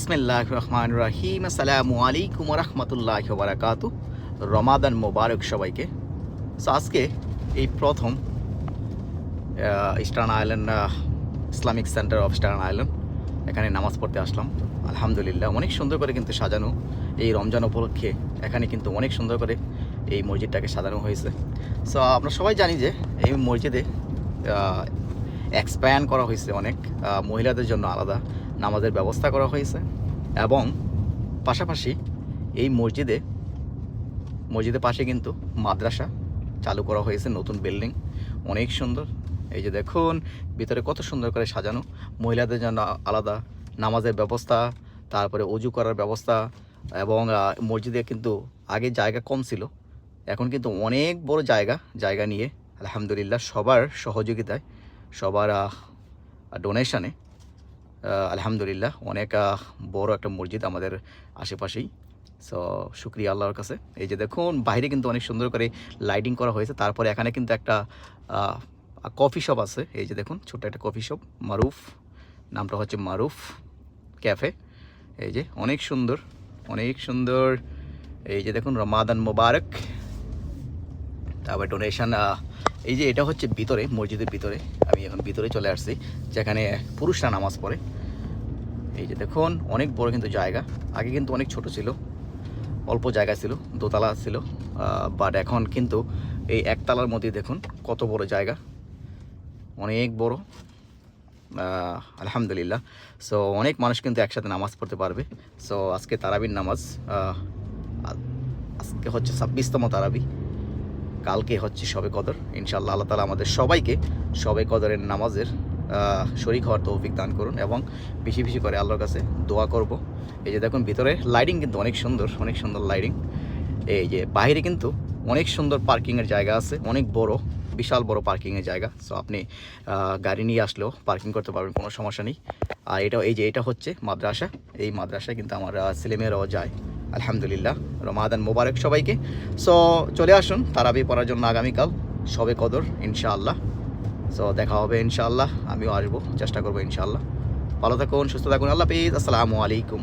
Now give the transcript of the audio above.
বিসমিল্লাহ রহমান রাহিম আসসালামু আলাইকুম রহমতুল্লাহ বারাকাতু। রমাদান মোবারক সবাইকে। সো আজকে এই প্রথম Eastern Island Islamic Centre of Eastern Island এখানে নামাজ পড়তে আসলাম। আলহামদুলিল্লাহ, অনেক সুন্দর করে কিন্তু সাজানো এই রমজান উপলক্ষে। এখানে কিন্তু অনেক সুন্দর করে এই মসজিদটাকে সাজানো হয়েছে। সো আমরা সবাই জানি যে এই মসজিদে এক্সপ্যান্ড করা হয়েছে অনেক মহিলাদের জন্য আলাদা নামাজের ব্যবস্থা করা হয়েছে এবং পাশাপাশি এই মসজিদে, মসজিদের পাশে কিন্তু মাদ্রাসা চালু করা হয়েছে, নতুন বিল্ডিং, অনেক সুন্দর। এই যে দেখুন, ভিতরে কত সুন্দর করে সাজানো। মহিলাদের জন্য আলাদা নামাজের ব্যবস্থা, তারপরে অজু করার ব্যবস্থা এবং মসজিদে কিন্তু আগে জায়গা কম ছিল। এখন কিন্তু অনেক বড় জায়গা জায়গা নিয়ে আলহামদুলিল্লাহ সবার সহযোগিতায় সবার ডোনেশনে আলহামদুলিল্লাহ, অনেক বড় একটা মসজিদ আমাদের আশেপাশেই। সো শুক্রিয়া আল্লাহর কাছে। এই যে দেখুন, বাইরে কিন্তু অনেক সুন্দর করে লাইটিং করা হয়েছে। তারপরে এখানে কিন্তু একটা কফি শপ আছে। এই যে দেখুন, ছোট্ট একটা কফি শপ মারুফ। নামটা হচ্ছে মারুফ ক্যাফে। এই যে অনেক সুন্দর অনেক সুন্দর। এই যে দেখুন, রমাদান মোবারক। তারপরে ডোনেশন এই যে এটা হচ্ছে ভিতরে, মসজিদের ভিতরে। আমি এখন ভিতরে চলে আসছি, যেখানে পুরুষরা নামাজ পড়ে। এই যে দেখুন, অনেক বড় কিন্তু জায়গা। আগে কিন্তু অনেক ছোট ছিল, অল্প জায়গা ছিল, দোতলা ছিল বাট এখন কিন্তু এই একতলার মধ্যে দেখুন, কত বড় জায়গা। অনেক বড়। আলহামদুলিল্লাহ। সো অনেক মানুষ কিন্তু একসাথে নামাজ পড়তে পারবে। সো আজকে তারাবির নামাজ আজকে হচ্ছে ছাব্বিশতম তারাবি। কালকে হচ্ছে সবে কদর। ইনশাল্লাহ আল্লাহ তালা আমাদের সবাইকে সবে কদরের নামাজের শরিক হওয়ার তৌফিক দান করুন এবং বেশি বেশি করে আল্লাহর কাছে দোয়া করব। এই যে দেখুন, ভিতরে লাইটিং কিন্তু অনেক সুন্দর অনেক সুন্দর লাইটিং এই যে বাইরে কিন্তু অনেক সুন্দর পার্কিংয়ের জায়গা আছে, অনেক বড়, বিশাল বড় পার্কিংয়ের জায়গা। সো আপনি গাড়ি নিয়ে আসলেও পার্কিং করতে পারবেন, কোনো সমস্যা নেই। আর এটা এই যে এটা হচ্ছে মাদ্রাসা। এই মাদ্রাসায় কিন্তু আমার ছেলেমেয়েরাও যায়। আলহামদুলিল্লাহ, রমাদান মোবারক সবাইকে। সো চলে আসুন তারাবি পড়ার জন্য আগামীকাল, সবে কদর, ইনশাআল্লাহ। সো দেখা হবে ইনশাআল্লাহ, আমিও আসব, চেষ্টা করব ইনশাআল্লাহ। ভালো থাকুন, সুস্থ থাকুন, আল্লাহ হাফিজ, আসসালামু আলাইকুম।